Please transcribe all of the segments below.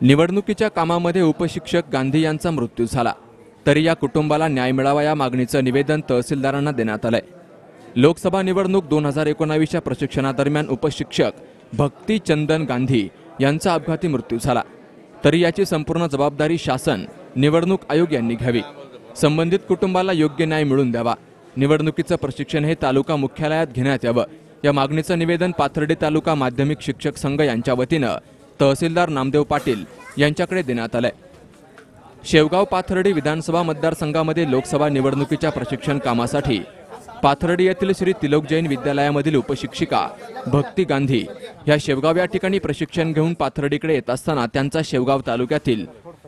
निवडणुकीच्या कामामध्ये उपशिक्षक गांधी यांचा मृत्यू झाला. तरी या कुटुंबाला न्याय मिळावा या मागणीचं निवेदन तहसीलदारांना देण्यात आलंय. लोकसभा निवडणूक दोन हजार एकोणावीसच्या प्रशिक्षणादरम्यान उपशिक्षक भक्ती चंदन गांधी यांचा अपघाती मृत्यू झाला. तरी याची संपूर्ण जबाबदारी शासन निवडणूक आयोग यांनी घ्यावी. संबंधित कुटुंबाला योग्य न्याय मिळून द्यावा. निवडणुकीचं प्रशिक्षण हे तालुका मुख्यालयात घेण्यात यावं. या मागणीचं निवेदन पाथर्डी तालुका माध्यमिक शिक्षक संघ यांच्या वतीनं तहसीलदार नामदेव पाटील यांच्याकडे देण्यात आलंय. शेवगाव पाथर्डी विधानसभा मतदारसंघामध्ये लोकसभा निवडणुकीच्या प्रशिक्षण कामासाठी पाथर्डी येथील श्री तिलोक जैन विद्यालयामधील उपशिक्षिका भक्ती गांधी ह्या शेवगाव या ठिकाणी प्रशिक्षण घेऊन पाथर्डीकडे येत असताना त्यांचा शेवगाव तालुक्यातील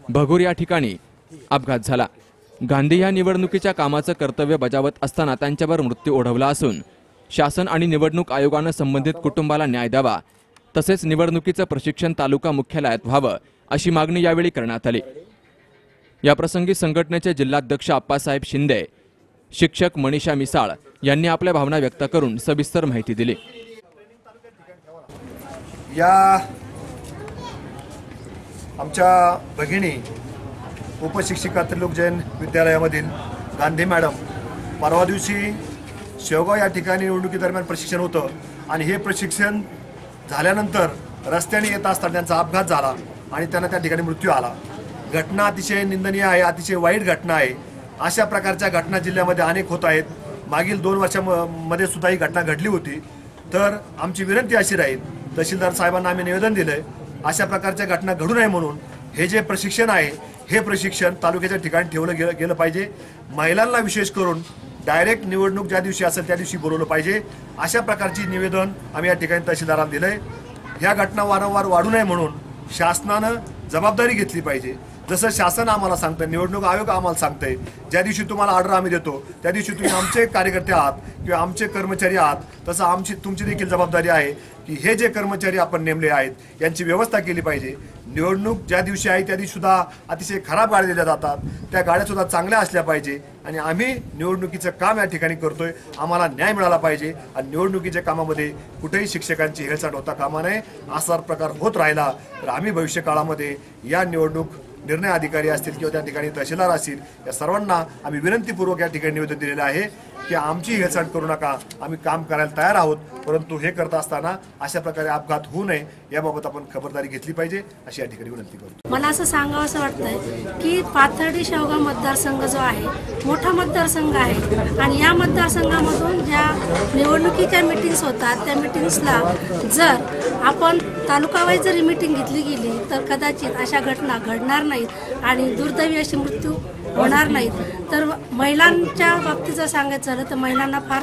भगूर या ठिकाणी अपघात झाला. गांधी या निवडणुकीच्या कामाचं कर्तव्य बजावत असताना त्यांच्यावर मृत्यू ओढवला असून शासन आणि निवडणूक आयोगानं संबंधित कुटुंबाला न्याय द्यावा तसेच निवडणुकीचं प्रशिक्षण तालुका मुख्यालयात व्हावं अशी मागणी यावेळी करण्यात आली. याप्रसंगी संघटनेचे जिल्हाध्यक्ष आप्पासाहेब शिंदे शिक्षक मनीषा मिसाळ यांनी आपल्या भावना व्यक्त करून सविस्तर माहिती दिली. या आमच्या भगिनी उपशिक्षिका त्रिलोक जैन विद्यालयामधील गांधी मॅडम परवा दिवशी शेवगाव या ठिकाणी निवडणुकीदरम्यान प्रशिक्षण होतं आणि हे प्रशिक्षण झाल्यानंतर रस्त्याने येत असताना त्यांचा अपघात झाला आणि त्यांना त्या ठिकाणी मृत्यू आला. घटना अतिशय निंदनीय आहे अतिशय वाईट घटना आहे. अशा प्रकारच्या घटना जिल्ह्यामध्ये अनेक होत आहेत. मागील दोन वर्षामध्ये सुद्धा ही घटना घडली होती. तर आमची विनंती अशी राहील तहसीलदार साहेबांना आम्ही निवेदन दिलं आहे अशा प्रकारच्या घटना घडू नये म्हणून हे जे प्रशिक्षण आहे हे प्रशिक्षण तालुक्याच्या ठिकाणी ठेवलं गेलं गेलं पाहिजे. महिलांना विशेष करून डायरेक्ट निवडणूक ज्या दिवशी असेल त्या दिवशी बोलवलं पाहिजे. अशा प्रकारची निवेदन आम्ही या ठिकाणी तहसीलदारांना दिलंय. ह्या घटना वारंवार वाढू नये म्हणून शासनानं जबाबदारी घेतली पाहिजे. जसं शासन आम्हाला सांगतं निवडणूक आयोग आम्हाला सांगतंय ज्या दिवशी तुम्हाला ऑर्डर आम्ही देतो त्या दिवशी तुम्ही आमचे कार्यकर्ते आहात किंवा आमचे कर्मचारी आहात तसं आमची तुमची देखील जबाबदारी आहे की हे जे कर्मचारी आपण नेमले आहेत यांची व्यवस्था केली पाहिजे. निवडणूक ज्या दिवशी आहे त्या दिवशी सुद्धा अतिशय खराब गाड्या दिल्या जातात. त्या गाड्या सुद्धा चांगल्या असल्या पाहिजे आणि आम्ही निवडणुकीचं काम या ठिकाणी करतोय. आम्हाला न्याय मिळाला पाहिजे आणि निवडणुकीच्या कामामध्ये कुठेही शिक्षकांची हेळसाट होता कामा नये. असा प्रकार होत राहिला तर आम्ही भविष्य काळामध्ये या निवडणूक निर्णय अधिकारी असतील किंवा त्या ठिकाणी तहसीलदार असतील या सर्वांना आम्ही विनंतीपूर्वक या ठिकाणी निवेदन दिलेलं आहे की आमची हेळसांड करू नका आम्ही काम करायला तयार आहोत परंतु हे करत असताना अशा प्रकारे अपघात होऊ नये याबाबत आपण खबरदारी घेतली पाहिजे अशी या ठिकाणी विनंती करतो. मला असं सांगावं असं वाटतंय की पाथर्डी शेवगाव मतदारसंघ जो आहे मोठा मतदारसंघ आहे आणि या मतदारसंघामधून ज्या निवडणुकीच्या मिटिंग्स होतात त्या मिटिंग्सला जर आपण तालुकावाईज जरी मिटिंग घेतली गेली तर कदाचित अशा घटना घडणार नाहीत आणि दुर्दैवी असे मृत्यू होणार नाहीत तर महिलांच्या बाबतीत जर सांगायचं झालं तर महिलांना फार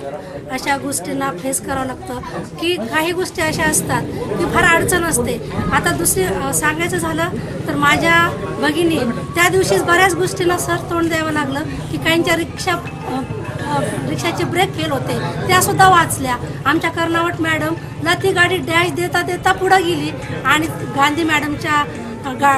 अशा गोष्टींना फेस करावं लागतं की काही गोष्टी अशा असतात की फार अडचण असते. आता दुसरी सांगायचं झालं तर माझ्या भगिनी त्या दिवशीच बऱ्याच गोष्टींना सर तोंड द्यावं लागलं की काहींच्या रिक्षा रिक्षाचे ब्रेक फेल होते. त्या सुद्धा वाचल्या. आमच्या कर्नावट मॅडम ला ती गाडी डॅश देता देता पुढं गेली आणि गांधी मॅडमच्या गा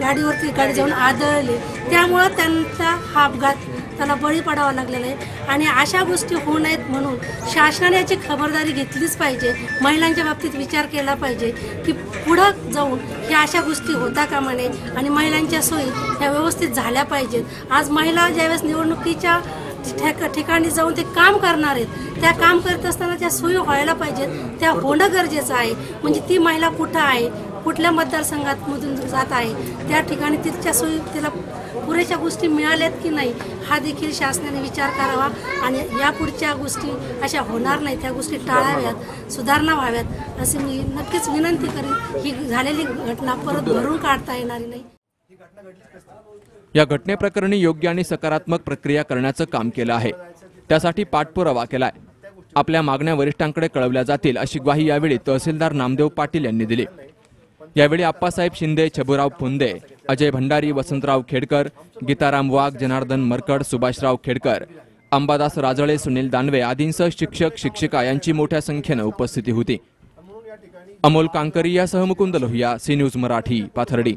गाडीवरती गाडी जाऊन आदळली. त्यामुळं त्यांचा हा अपघात त्याला बळी पडावा लागलेला आहे. आणि अशा गोष्टी होऊ नयेत म्हणून शासनाने याची खबरदारी घेतलीच पाहिजे. महिलांच्या बाबतीत विचार केला पाहिजे की पुढं जाऊन ह्या अशा गोष्टी होता कामा नये आणि महिलांच्या सोयी ह्या व्यवस्थित झाल्या पाहिजेत. आज महिला ज्यावेळेस निवडणुकीच्या ठिकाणी जाऊन ते काम करणार आहेत त्या काम करत असताना त्या सोयी व्हायला पाहिजेत. त्या होणं गरजेचं आहे. म्हणजे ती महिला कुठं आहे? कुठल्या मतदारसंघात मधून जात आहे त्या ठिकाणी तिच्या सोयी तिला पुरेशा गोष्टी मिळाल्यात की नाही हा देखील शासनाने विचार करावा आणि या पुढच्या गोष्टी अशा होणार नाही त्या गोष्टी टाळाव्यात सुधारणा व्हाव्यात असे मी नक्कीच विनंती करेन. ही झालेली घटना परत भरून काढता येणारी नाही. या घटनेप्रकरणी योग्य आणि सकारात्मक प्रक्रिया करण्याचं काम केलं आहे. त्यासाठी पाठपुरावा केलाय. आपल्या मागण्या वरिष्ठांकडे कळवल्या जातील अशी ग्वाही यावेळी तहसीलदार नामदेव पाटील यांनी दिली. यावेळी आप्पासाहेब शिंदे छबुराव फुंदे अजय भंडारी वसंतराव खेडकर गीताराम वाघ जनार्दन मरकड सुभाषराव खेडकर अंबादास राजळे सुनील दानवे आदींसह शिक्षक शिक्षिका यांची मोठ्या संख्येनं उपस्थिती होती. अमोल कांकरी यासह मुकुंद लोहिया सी न्यूज मराठी पाथर्डी.